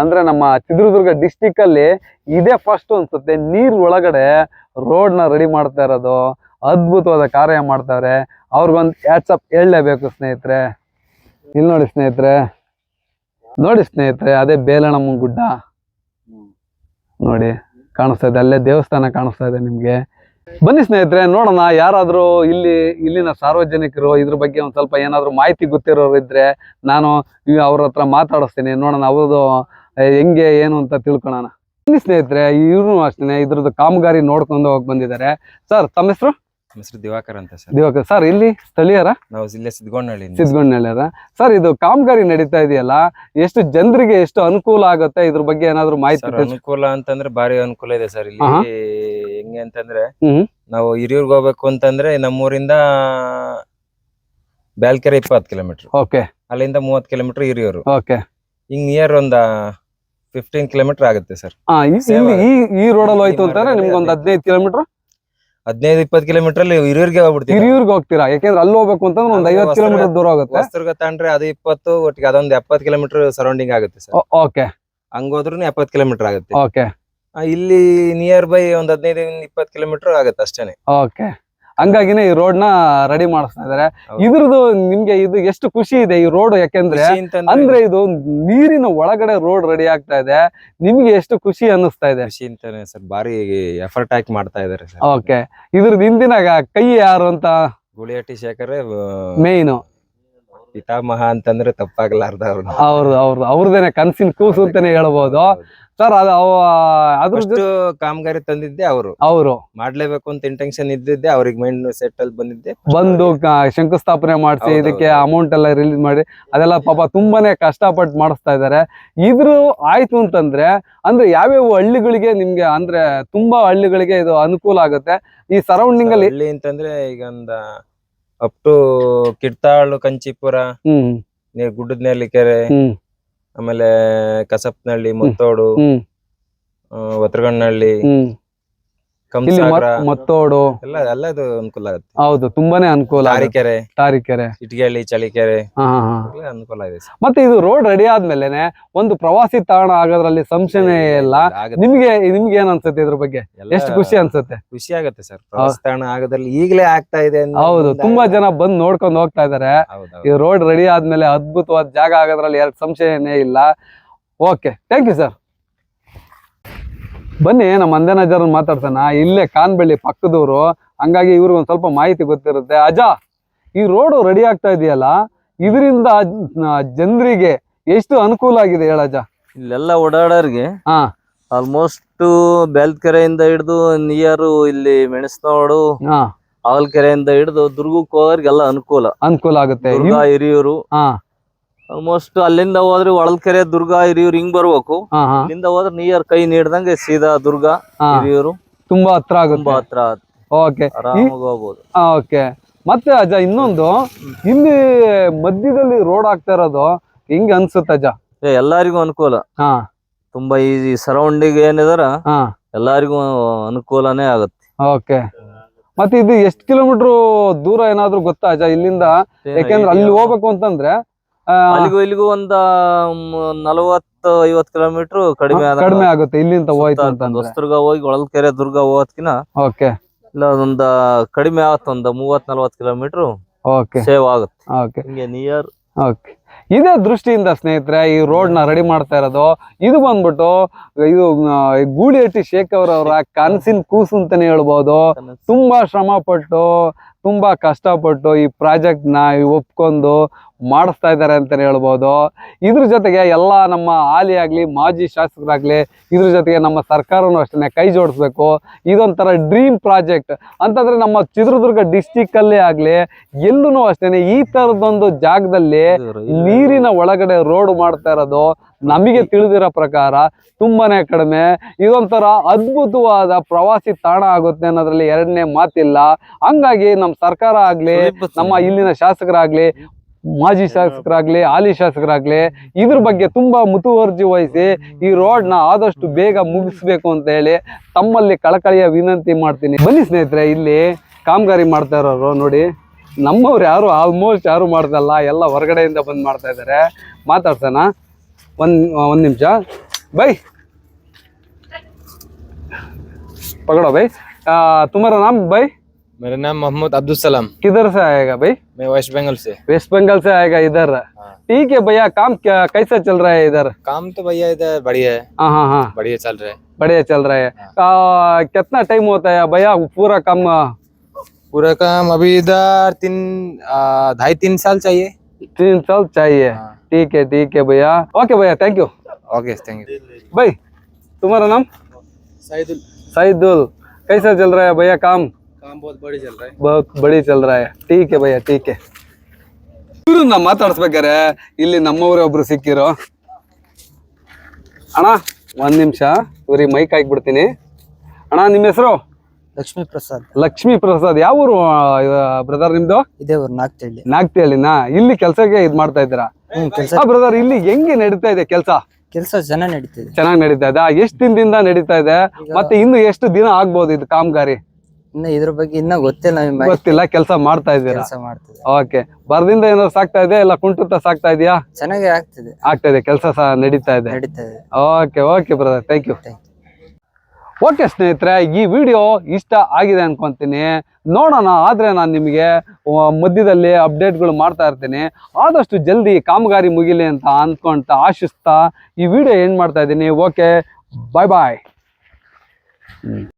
ಅಂದ್ರೆ ನಮ್ಮ ಚಿತ್ರದುರ್ಗ ಡಿಸ್ಟಿಕ್ ಅಲ್ಲಿ ಇದೇ ಫಸ್ಟ್ ಅನ್ಸುತ್ತೆ. ನೀರ್ ಒಳಗಡೆ ರೋಡ್ನ ರೆಡಿ ಮಾಡ್ತಾ ಇರೋದು, ಅದ್ಭುತವಾದ ಕಾರ್ಯ ಮಾಡ್ತಾರೆ. ಅವ್ರಿಗೊಂದು ಅಪ್ ಹೇಳಲೇಬೇಕು ಸ್ನೇಹಿತರೆ. ಇಲ್ಲಿ ನೋಡಿ ಸ್ನೇಹಿತರೆ. ನೋಡಿ ಸ್ನೇಹಿತರೆ, ಅದೇ ಬೇಲಣಮ್ಮನ ಗುಡ್ಡ. ನೋಡಿ, ಕಾಣಿಸ್ತಾ ಇದೆ. ಅಲ್ಲೇ ದೇವಸ್ಥಾನ ಕಾಣಿಸ್ತಾ ಇದೆ ನಿಮ್ಗೆ. ಬನ್ನಿ ಸ್ನೇಹಿತರೆ ನೋಡೋಣ ಯಾರಾದರೂ ಇಲ್ಲಿ ಇಲ್ಲಿನ ಸಾರ್ವಜನಿಕರು ಇದ್ರ ಬಗ್ಗೆ ಒಂದು ಸ್ವಲ್ಪ ಏನಾದರೂ ಮಾಹಿತಿ ಗೊತ್ತಿರೋರು ಇದ್ರೆ ನಾನು ಅವ್ರ ಹತ್ರ ಮಾತಾಡಿಸ್ತೀನಿ. ನೋಡೋಣ ಅವ್ರದ್ದು ಹೆಂಗೆ ಏನು ಅಂತ ತಿಳ್ಕೊಳೋಣ. ಬನ್ನಿ ಸ್ನೇಹಿತರೆ ಇವ್ರು ಅಷ್ಟೇ ಇದ್ರದ್ದು ಕಾಮಗಾರಿ ನೋಡ್ಕೊಂಡು ಹೋಗಿ ಬಂದಿದ್ದಾರೆ. ಸರ್ ತಮ್ಮ ಹೆಸರು? ಹೆಸರು ದಿವಾಕರ್ ಅಂತ ಸರ್. ದಿವಾಕರ್. ಸರ್ ಇಲ್ಲಿ ಸ್ಥಳೀಯರ? ನಾವು ಇಲ್ಲೇ ಸಿದ್ಗೊಂಡಳ್ಳಿ ಅದ. ಸರ್ ಇದು ಕಾಮಗಾರಿ ನಡೀತಾ ಇದೆಯಲ್ಲ ಎಷ್ಟು ಜನರಿಗೆ ಎಷ್ಟು ಅನುಕೂಲ ಆಗುತ್ತೆ? ಇದ್ರ ಬಗ್ಗೆ ಏನಾದ್ರು ಮಾಹಿತಿ ಅನುಕೂಲ ಅಂತಂದ್ರೆ ಭಾರಿ ಅನುಕೂಲ ಇದೆ ಸರ್. ಇಲ್ಲಿ. ಹೆಂಗೆ ಅಂತಂದ್ರೆ ಹ್ಮ್. ನಾವು ಹಿರಿಯೂರ್ಗ್ ಹೋಗ್ಬೇಕು ಅಂತಂದ್ರೆ ನಮ್ಮೂರಿಂದ ಬ್ಯಾಲ್ಕೆರೆ ಇಪ್ಪತ್ ಕಿಲೋಮೀಟರ್ ಓಕೆ ಅಲ್ಲಿಂದ ಮೂವತ್ತು ಕಿಲೋಮೀಟರ್ ಹಿರಿಯೂರು. ಓಕೆ ಹಿಂಗ್ ನಿಯರ್ ಒಂದ ಫಿಫ್ಟೀನ್ ಕಿಲೋಮೀಟರ್ ಆಗುತ್ತೆ ಸರ್. ಹಾ ಈ- ಇಲ್ಲಿ ಈ ಈ ರೋಡಲ್ಲಿ ಹೋಯ್ತು ಅಂತಂದ್ರೆ ನಿಮ್ಗೆ ಒಂದು ಹದಿನೈದು ಕಿಲೋಮೀಟರ್ ಹದಿನೈದು ಇಪ್ಪತ್ತು ಕಿಲೋಮೀಟರ್ ಅಲ್ಲಿ ಹಿರಿಯೂರ್ಗೆ ಹೋಗ್ಬಿಡ್ತೀವಿ ಹಿರಿಯೂರ್ಗೆ ಹೋಗ್ತೀರಾ? ಯಾಕೆಂದ್ರೆ ಅಲ್ಲಿ ಹೋಗ್ಬೇಕು ಅಂತಂದ್ರೆ ಒಂದ್ ಅಲ್ಲಿ ಐವತ್ತು ಹೊಸದುರ್ಗ- ಕಿಲೋಮೀಟರ್ ದೂರ ಆಗುತ್ತೆ. ಹೊಸದುರ್ಗ ತಗೊಂಡ್ರೆ ಅದು ಇಪ್ಪತ್ತು ಒಟ್ಟಿಗೆ ಅದೊಂದು ಎಪ್ಪತ್ತು ಕಿಲೋಮೀಟರ್ ಸರೌಂಡಿಂಗ್ ಆಗುತ್ತೆ ಸರ್. ಓಕೆ ಹಂಗೋದ್ರು ಎಪ್ಪತ್ತು ಕಿಲೋಮೀಟರ್ ಆಗುತ್ತೆ. ಓಕೆ ಆ, ಇಲ್ಲಿ ನಿಯರ್ ಬೈ ಒಂದ್ ಹದಿನೈದು ಇಪ್ಪತ್ತು ಕಿಲೋಮೀಟರ್ ಆಗುತ್ತೆ ಅಷ್ಟೇನೆ. ಓಕೆ ಹಂಗಾಗಿನೇ ಈ ರೋಡ್ನ ರೆಡಿ ಮಾಡಿಸ್ತಾ ಇದಾರೆ. ಇದ್ರದ್ದು ನಿಮ್ಗೆ ಇದು ಎಷ್ಟು ಖುಷಿ ಇದೆ ಈ ರೋಡ್ ಯಾಕೆಂದ್ರೆ ಅಂದ್ರೆ ಇದು ನೀರಿನ ಒಳಗಡೆ ರೋಡ್ ರೆಡಿ ಆಗ್ತಾ ಇದೆ. ನಿಮ್ಗೆ ಎಷ್ಟು ಖುಷಿ ಅನ್ನಿಸ್ತಾ ಇದೆ? ಖುಷಿ ಅಂತಾನೆ ಸರ್ ಬಾರಿ ಎಫರ್ಟ್ ಹಾಕಿ ಮಾಡ್ತಾ ಇದಾರೆ ಓಕೆ ಇದ್ರದ್ದು ಹಿಂದಿನ ಕೈ ಯಾರು ಅಂತ? ಗುಳಿಹಟ್ಟಿ ಶೇಖರ್ ಮೇಯ್ನು ಪಿತಾಮಹ ಅಂತಂದ್ರೆ ತಪ್ಪಾಗಲಾರ್ದ ಅವ್ರು ಅವ್ರದ್ದು ಅವ್ರದ್ದು ಅವ್ರದೇನೆ ಕನ್ಸಿನ ಕೂಸು ಅಂತಾನೆ ಹೇಳ್ಬೋದು. ಸರ್ ಅದು ಅವ- ಅದ್ರ ಕಾಮಗಾರಿ ತಂದಿದ್ದೆ ಅವರು. ಅವರು. ಮಾಡ್ಲೇಬೇಕು ಅಂತ ಇಂಟೆನ್ಷನ್ ಇದ್ದಿದ್ದೆ ಅವ್ರಿಗೆ ಮೈಂಡ್ ಸೆಟ್ ಅಲ್ಲಿ ಬಂದಿದ್ದೆ. ಬಂದು ಶಂಕುಸ್ಥಾಪನೆ ಮಾಡಿಸಿ ಇದಕ್ಕೆ ಅಮೌಂಟ್ ಎಲ್ಲ ರಿಲೀಸ್ ಮಾಡಿ ಅದೆಲ್ಲ ಪಾಪ ತುಂಬಾನೇ ಕಷ್ಟಪಟ್ಟು ಮಾಡಿಸ್ತಾ ಇದ್ದಾರೆ ಇದ್ರು ಆಯ್ತು ಅಂತಂದ್ರೆ ಅಂದ್ರೆ ಯಾವ್ಯಾವ ಹಳ್ಳಿಗಳಿಗೆ ನಿಮ್ಗೆ ಅಂದ್ರೆ ತುಂಬಾ ಹಳ್ಳಿಗಳಿಗೆ ಇದು ಅನುಕೂಲ ಆಗುತ್ತೆ. ಈ ಸರೌಂಡಿಂಗ್ ಅಲ್ಲಿ ಅಂತಂದ್ರೆ ಈಗ ಒಂದ ಅಪ್ ಟು ಕಿಡ್ತಾಳು ಕಂಚಿಪುರ ಹ್ಮ್. ಗುಡ್ಡದ್ ಗುಡ್ಡದ ನೆಲ್ಲಿಕೆರೆ ಹ್ಮ್. ಆಮೇಲೆ ಕಸಪ್ನಳ್ಳಿ ಮುತ್ತೋಡು ಹ್ಮ್. ಒತ್ರಗಣ್ಣಹಳ್ಳಿ ಹ್ಮ್. ಇಲ್ಲಿ ಮತ್- ಮತ್ತೋಡು. ಎಲ್ಲ ಎಲ್ಲದು ಅನುಕೂಲ ಆಗುತ್ತೆ. ಹೌದು ತುಂಬಾನೇ ಅನುಕೂಲ ಆಗುತ್ತೆ. ತಾರಿಕೆರೆ ತಾರೀಕೆರೆ ಇಟ್ಗೆಹಳ್ಳಿ ಚಳಿಕೆರೆ ಹಾ ಹಾ ಹಾ. ಎಲ್ಲ ಅನುಕೂಲ ಇದೆ ಸರ್. ಮತ್ತೆ ಇದು ರೋಡ್ ರೆಡಿ ಆದ್ಮೇಲೆನೆ ಒಂದು ಪ್ರವಾಸಿ ತಾಣ ಆಗೋದ್ರಲ್ಲಿ ಸಂಶಯನೇ ಇಲ್ಲ. ಆಗುತ್ತೆ. ನಿಮ್ಗೆ ನಿಮ್ಗೆ ಏನ್ ಅನ್ಸುತ್ತೆ ಇದ್ರ ಬಗ್ಗೆ? ಎಲ್ಲ ಎಷ್ಟು ಖುಷಿ ಅನ್ಸುತ್ತೆ? ಖುಷಿ ಆಗುತ್ತೆ ಸರ್. ಪ್ರವಾಸಿ ತಾಣ ಆಗೋದ್ರಲ್ಲಿ ಈಗಲೇ ಆಗ್ತಾ ಇದೆ ಹೌದು ತುಂಬಾ ಜನ ಬಂದ್ ನೋಡ್ಕೊಂಡು ಹೋಗ್ತಾ ಇದಾರೆ. ಹೌದು, ಈ ರೋಡ್ ರೆಡಿ ಆದ್ಮೇಲೆ ಅದ್ಭುತವಾದ ಜಾಗ ಆಗೋದ್ರಲ್ಲಿ ಎರಡು ಸಂಶಯನೇ ಇಲ್ಲ. ಓಕೆ ಥ್ಯಾಂಕ್ ಯು ಸರ್ ಬನ್ನಿ ನಮ್ಮ ಅಂದನಜರ್ ಮಾತಾಡ್ತಾನ ಇಲ್ಲೇ ಕಾನ್ಬಳ್ಳಿ ಪಕ್ಕದವರು ಹಂಗಾಗಿ ಇವ್ರಿಗೆ ಒಂದ್ ಸ್ವಲ್ಪ ಮಾಹಿತಿ ಗೊತ್ತಿರುತ್ತೆ. ಅಜಾ ಈ ರೋಡ್ ರೆಡಿ ಆಗ್ತಾ ಇದೆಯಲ್ಲ? ಇದರಿಂದ ಜನರಿಗೆ ಎಷ್ಟು ಅನುಕೂಲ ಆಗಿದೆ ಹೇಳಜ್ಜ ಇಲ್ಲೆಲ್ಲ ಓಡಾಡೋರಿಗೆ ಹಾ. ಆಲ್ಮೋಸ್ಟ್ ಬೆಲ್ಕೆರೆಯಿಂದ ಹಿಡಿದು ನಿಯರು ಇಲ್ಲಿ ಮೆಣಸ್ನೋಡು ಹಾ. ಕೆರೆಯಿಂದ ಹಿಡಿದು ದುರ್ಗಕ್ಕೆ ಹೋಗೋರ್ಗೆಲ್ಲ ಅನುಕೂಲ. ಅನುಕೂಲ ಆಗುತ್ತೆ. ಹಿರಿಯೂರು. ಹಾ. ಆಲ್ಮೋಸ್ಟ್ ಅಲ್ಲಿಂದ ಹೋದ್ರೆ ಹೊಳಲ್ಕೆರೆ ದುರ್ಗ ಹಿರಿಯೂರು ಹಿಂಗ್ ಬರ್ಬೇಕು. ಅಲ್ಲಿಂದ ಹೋದ್ರೆ ನಿಯರ್ ಕೈ ನೀಡ್ದಂಗೆ ಸೀದಾ ದುರ್ಗ ಹಿರಿಯೂರು. ತುಂಬಾ ಹತ್ರ ತುಂಬಾ ಹತ್ರ ಓಕೆ ಹೋಗ್ಬೋದು. ಓಕೆ ಮತ್ತೆ ಅಜ್ಜ ಇನ್ನೊಂದು. ಇಲ್ಲಿ ಮಧ್ಯದಲ್ಲಿ ರೋಡ್ ಆಗ್ತಾ ಇರೋದು ಹಿಂಗ ಅನ್ಸುತ್ತೆ ಅಜ್ಜ? ಎಲ್ಲಾರಿಗೂ ಅನುಕೂಲ. ತುಂಬಾ ಈಸಿ ಸರೌಂಡಿಂಗ್ ಏನಿದಾರ ಹಾ. ಎಲ್ಲಾರಿಗೂ ಅನುಕೂಲನೇ ಆಗುತ್ತೆ. ಓಕೆ ಮತ್ತೆ ಇದು ಎಷ್ಟು ಕಿಲೋಮೀಟರ್ ದೂರ ಏನಾದ್ರು ಗೊತ್ತಾ ಅಜ್ಜ ಇಲ್ಲಿಂದ? ಯಾಕೆಂದ್ರೆ ಅಲ್ಲಿ ಹೋಗ್ಬೇಕು ಅಂತಂದ್ರೆ ಅಲ್ಲಿಗೂ ಇಲ್ಲಿಗೂ ಒಂದ ನಲವತ್ತು ಐವತ್ ಕಿಲೋಮೀಟರ್ ಕಡಿಮೆ ಕಡಿಮೆ ಆಗುತ್ತೆ. ಇಲ್ಲಿಂದ ಹೋಯ್ತು ಅಂತ ಹೊಸದುರ್ಗ ಹೋಗಿ ಹೊಳಲ್ಕೆರೆ ದುರ್ಗ ಹೋಗೋದ್ಕಿನ ಓಕೆ. ಇಲ್ಲ ಅದೊಂದ ಕಡಿಮೆ ಆಗತ್ತ ಒಂದ ಮೂವತ್ ನಲ್ವತ್ ಕಿಲೋಮೀಟರ್ ಓಕೆ. ಸೇವ್ ಆಗುತ್ತೆ. ಓಕೆ. ಹಿಂಗೆ ನಿಯರ್ ಓಕೆ. ಇದೇ ದೃಷ್ಟಿಯಿಂದ ಸ್ನೇಹಿತರೆ ಈ ರೋಡ್ನ ರೆಡಿ ಮಾಡ್ತಾ ಇರೋದು ಇದು ಬಂದ್ಬಿಟ್ಟು ಇದು ಗೂಳಿಹಟ್ಟಿ ಶೇಖರ್ ಅವರ ಕನಸಿನ ಕೂಸು ಅಂತಾನೆ ಹೇಳ್ಬೋದು. ತುಂಬಾ ಶ್ರಮ ಪಟ್ಟು ತುಂಬಾ ಕಷ್ಟಪಟ್ಟು ಈ ಪ್ರಾಜೆಕ್ಟ್ನ ಒಪ್ಕೊಂಡು ಮಾಡಿಸ್ತಾ ಇದ್ದಾರೆ ಅಂತಾನೆ ಹೇಳ್ಬೋದು. ಇದ್ರ ಜೊತೆಗೆ ಎಲ್ಲ ನಮ್ಮ ಹಾಲಿ ಆಗಲಿ ಮಾಜಿ ಶಾಸಕರಾಗಲಿ ಇದ್ರ ಜೊತೆಗೆ ನಮ್ಮ ಸರ್ಕಾರನೂ ಅಷ್ಟೇ ಕೈ ಜೋಡಿಸ್ಬೇಕು. ಇದೊಂಥರ ಡ್ರೀಮ್ ಪ್ರಾಜೆಕ್ಟ್. ಅಂತಂದ್ರೆ ನಮ್ಮ ಚಿತ್ರದುರ್ಗ ಡಿಸ್ಟಿಕ್ ಆಗಲಿ ಆಗ್ಲಿ ಎಲ್ಲೂ ಅಷ್ಟೇನೆ ಈ ತರದೊಂದು ಜಾಗದಲ್ಲಿ ನೀರಿನ ಒಳಗಡೆ ರೋಡ್ ಮಾಡ್ತಾ ಇರೋದು ನಮಗೆ ತಿಳಿದಿರೋ ಪ್ರಕಾರ ತುಂಬಾನೇ ಕಡಿಮೆ. ಇದೊಂಥರ ಅದ್ಭುತವಾದ ಪ್ರವಾಸಿ ತಾಣ ಆಗುತ್ತೆ ಅನ್ನೋದ್ರಲ್ಲಿ ಎರಡನೇ ಮಾತಿಲ್ಲ. ಹಂಗಾಗಿ ನಮ್ಮ ಸರ್ಕಾರ ಆಗ್ಲಿ ನಮ್ಮ ಇಲ್ಲಿನ ಶಾಸಕರಾಗ್ಲಿ ಮಾಜಿ ಶಾಸಕರಾಗ್ಲಿ ಹಾಲಿ ಶಾಸಕರಾಗ್ಲಿ ಇದ್ರ ಬಗ್ಗೆ ತುಂಬಾ ಮುತುವರ್ಜಿ ವಹಿಸಿ ಈ ರೋಡ್ನ ಆದಷ್ಟು ಬೇಗ ಮುಗಿಸ್ಬೇಕು ಅಂತ ಹೇಳಿ ತಮ್ಮಲ್ಲಿ ಕಳಕಳಿಯ ವಿನಂತಿ ಮಾಡ್ತೀನಿ. ಬನ್ನಿ ಸ್ನೇಹಿತರೆ ಇಲ್ಲಿ ಕಾಮಗಾರಿ ಮಾಡ್ತಾ ಇರೋರು ನೋಡಿ. ನಮ್ಮವ್ರು ಯಾರು ಆಲ್ಮೋಸ್ಟ್ ಯಾರು ಮಾಡ್ದಲ್ಲ ಎಲ್ಲ ಹೊರಗಡೆಯಿಂದ ಬಂದ್ ಮಾಡ್ತಾ ಇದ್ದಾರೆ. ಮಾತಾಡ್ಸೋಣ. ಒಂದ್ ಒಂದ್ ನಿಮಿಷ ಬೈ पकड़ो भाई आ, तुम्हारा नाम भाई मेरा नाम मोहम्मद अब्दुल सलाम किधर से आएगा भाई मैं वेस्ट बंगाल से वेस्ट बंगाल से आएगा इधर ठीक है भैया काम क्या कैसा चल रहा है इधर काम तो भैया इधर बढ़िया है हाँ हाँ हाँ बढ़िया चल रहा है बढ़िया चल रहा है आ, कितना टाइम होता है भैया पूरा काम आ, पूरा काम अभी इधर तीन आ, ढाई तीन साल चाहिए तीन साल चाहिए हाँ। ठीक है ठीक है भैया ओके भैया thank you okay thank you भाई तुम्हारा नाम साइदुल सईदुल कैसा चल रहा है भैया काम काम बहुत बढ़िया चल रहा है बहुत बड़ी चल रहा है ठीक है भैया ठीक है ಇವ್ರನ್ನ ಮಾತಾಡ್ಸ್ಬೇಕಾರೆ ಇಲ್ಲಿ ನಮ್ಮವ್ರೆ ಒಬ್ರು ಸಿಕ್ಕಿರೋ ಅಣ್ಣ ಒಂದ್ ನಿಮಿಷ ಇವ್ರಿಗೆ ಮೈಕ್ ಹಾಕ್ಬಿಡ್ತೀನಿ ಅಣ್ಣ ನಿಮ್ಮ ಹೆಸರು ಲಕ್ಷ್ಮೀ ಪ್ರಸಾದ್. ಲಕ್ಷ್ಮೀ ಪ್ರಸಾದ್. ಯಾವ ಊರು ಬ್ರದರ್ ನಿಮ್ದು? ಇದೇ ಊರು ನಾಗ್ತಿಹಳ್ಳಿ. ನಾಗ್ತಿಹಳ್ಳಿನಾ? ಇಲ್ಲಿ ಕೆಲ್ಸಕ್ಕೆ ಇದ್ ಮಾಡ್ತಾ ಇದ್ದೀರಾ? ಬ್ರದರ್ ಇಲ್ಲಿ ಹೆಂಗೆ ನಡೀತಾ ಇದೆ ಕೆಲಸ? ಕೆಲಸ ಚೆನ್ನಾಗಿ ನಡೀತಿದೆ ಚೆನ್ನಾಗಿ ನಡೀತಾ ಇದೆ. ಎಷ್ಟು ದಿನದಿಂದ ನಡೀತಾ ಇದೆ? ಮತ್ತೆ ಇನ್ನು ಎಷ್ಟು ದಿನ ಆಗ್ಬೋದು ಇದು ಕಾಮಗಾರಿ? ಇನ್ನ ಇದ್ರ ಬಗ್ಗೆ ಇನ್ನ ಗೊತ್ತಿಲ್ಲ ಗೊತ್ತಿಲ್ಲ ಕೆಲಸ ಮಾಡ್ತಾ ಇದ್ದೀರಾ? ಕೆಲಸ ಓಕೆ. ಬರದಿಂದ ಏನಾದ್ರು ಸಾಕ್ತಾ ಇದೆ ಇಲ್ಲ ಕುಂಟುತ್ತ ಸಾಕ್ತಾ ಇದೆಯಾ? ಚೆನ್ನಾಗಿ ಆಗ್ತಿದೆ. ಆಗ್ತಾ ಇದೆ ಕೆಲಸ ನಡೀತಾ ಇದೆ. ನಡೀತಾ ಇದೆ. Okay okay brother thank you okay ಸ್ನೇಹಿತರೆ, ಈ ವಿಡಿಯೋ ಇಷ್ಟ ಆಗಿದೆ ಅನ್ಕೊಂತೀನಿ. ನೋಡೋಣ, ಆದರೆ ನಾನು ನಿಮಗೆ ಮಧ್ಯದಲ್ಲಿ ಅಪ್ಡೇಟ್ಗಳು ಮಾಡ್ತಾ ಇರ್ತೀನಿ. ಆದಷ್ಟು ಜಲ್ದಿ ಕಾಮಗಾರಿ ಮುಗಿಲಿ ಅಂತ ಅಂದ್ಕೊಳ್ತಾ ಆಶಿಸ್ತಾ ಈ ವಿಡಿಯೋ ಏನು ಮಾಡ್ತಾ ಇದ್ದೀನಿ. ಓಕೆ ಬಾಯ್ ಬಾಯ್